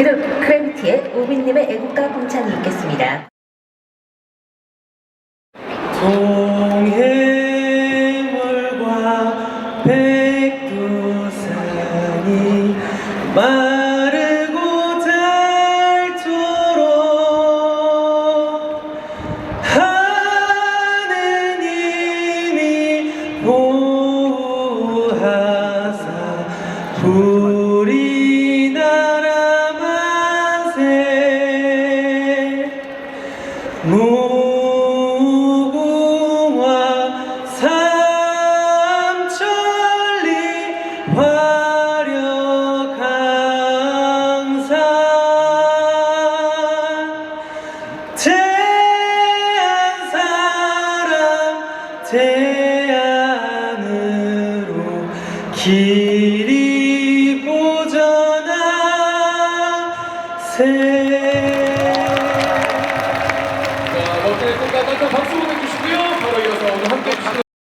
그룹 크래비티의 우빈님의 애국가 봉창이 있겠습니다. 동해물과 백두산이 마르고 닳도록 하느님이 보호하사 우리 무궁화 삼천리 화려강산. 제안사람 제안으로 길이 보전하세 ということで、大体初おでき